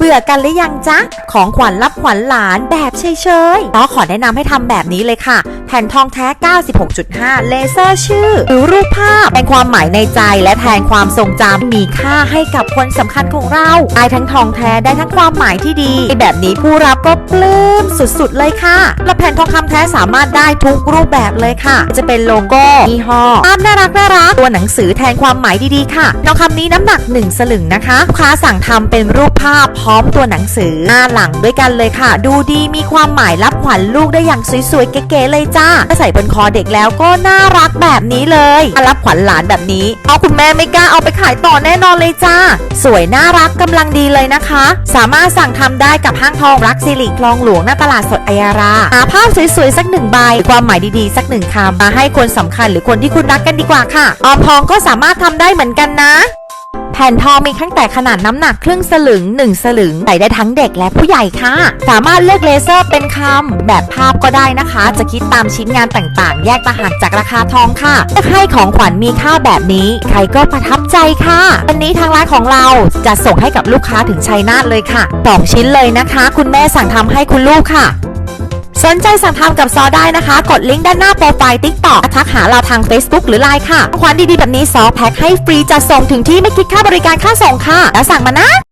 เบื่อกันหรือยังจ๊ะ ของขวัญรับขวัญหลานแบบเฉยๆ ก็ขอแนะนำให้ทำแบบนี้เลยค่ะ แผ่นทองแท้ 96.5 เลเซอร์ชื่อ หรือรูปภาพแทนความหมายในใจและแทนความทรงจำมีค่าให้กับคนสำคัญของเราได้ทั้งทองแท้ได้ทั้งความหมายที่ดีแบบนี้ผู้รับก็ปลื้มสุดๆ เลยค่ะ และแผ่นทองคำแท้สามารถได้ทุกรูปแบบเลยค่ะ จะเป็นโลโก้ยี่ห้อภาพน่ารักน่ารักตัวหนังสือแทนความหมายดีๆค่ะทองคำนี้น้ำหนัก 1 สลึงนะคะลูกค้าสั่งทำเป็นรูปภาพพร้อมตัวหนังสือหน้าหลังด้วยกันเลยค่ะ ดูดีมีความหมายรับขวัญลูกได้อย่างสวยๆ เก๋ๆเลยจ้าถ้าใส่บนคอเด็กแล้วก็น่ารักแบบนี้เลยรับขวัญหลานแบบนี้ เอาคุณแม่ไม่กล้าเอาไปขายต่อแน่นอนเลยจ้า สวยน่ารักกำลังดีเลยนะคะ สามารถสั่งทำได้กับห้างทองรักสิริคลองหลวงหน้าตลาดสดอัยาราหาภาพสวยๆสักหนึ่งใบความหมายดีๆ สักหนึ่งคำมาให้คนสำคัญหรือคนที่คุณรักกันดีกว่าค่ะ ออมทองก็สามารถทำได้เหมือนกันนะ แผ่นทองมีตั้งแต่ขนาดน้ำหนักครึ่งสลึง 1 สลึงใส่ได้ทั้งเด็กและผู้ใหญ่ค่ะ สามารถเลือกเลเซอร์เป็นคำแบบภาพก็ได้นะคะ จะคิดตามชิ้นงานต่างๆ แยกต่างหากจากราคาทองค่ะเลือกให้ของขวัญมีค่าแบบนี้ ใครก็ประทับใจค่ะวันนี้ทางร้านของเราจะส่งให้กับลูกค้าถึงชัยนาทเลยค่ะสองชิ้นเลยนะคะ คุณแม่สั่งทำให้คุณลูกค่ะ สนใจสั่งทำกับซอได้นะคะ กดลิงก์ด้านหน้าโปรไฟล์ทิกตอกทักหาเราทาง Facebook หรือ Line ค่ะของขวัญดีๆ แบบนี้ซอแพ็คให้ฟรีจะส่งถึงที่ไม่คิดค่าบริการค่าส่งค่ะ แล้วสั่งมานะ